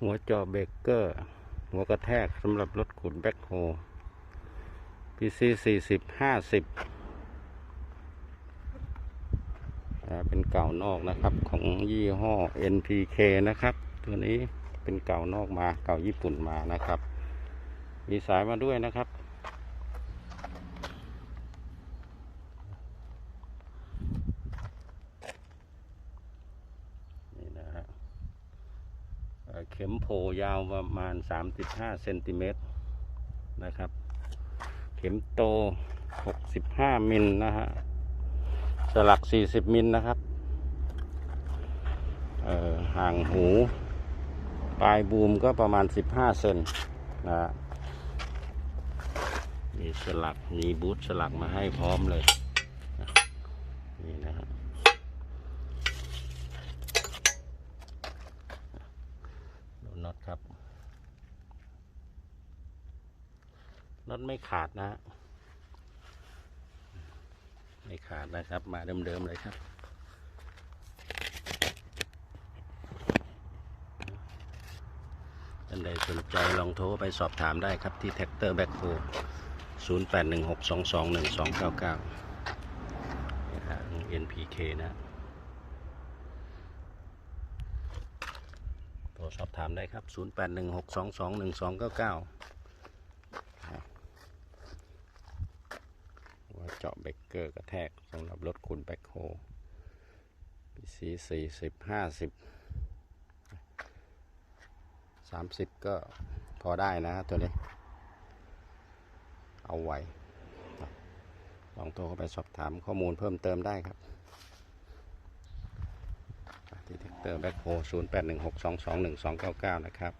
หัวจอเบกเกอร์ หัวกระแทกสำหรับรถขุดแบ็คโฮ PC สี่สิบห้าสิบเป็นเก่านอกนะครับ ของยี่ห้อ NPK นะครับ ตัวนี้เป็นเก่านอกมาเก่าญี่ปุ่นมานะครับ มีสายมาด้วยนะครับ นี่นะฮะ เข็มโพยาวประมาณ 35เซนติเมตรนะครับ เข็มโต 65 มิลนะฮะสลัก 40 มิลนะครับห่างหู ปลายบูมก็ประมาณ 15 เซนนะมีสลักมีบูทสลักมาให้พร้อมเลยนะนี่นะฮะ ดูน็อตครับ น็อตไม่ขาดนะ ไม่ขาดนะครับ มาเดิมๆเลยครับท่านใดสนใจลองโทรไปสอบถามได้ครับที่แท็กเตอร์แบ็คโฮ0 8 1 6 2 2 1 2 9 9 NPK นะโทรสอบถามได้ครับ 0 เกอร์กระแทกสำหรับรถคุณแบ็คโฮปีซีสี่สิบห้าสิบสามสิบก็พอได้นะตัวนี้ เอาไว้ลองโทรเข้าไปสอบถามข้อมูลเพิ่มเติมได้ครับ ที่เทคเตอร์แบ็คโฮศูนย์แปดหนึ่งหกสองสองหนึ่งสองเก้าเก้านะครับ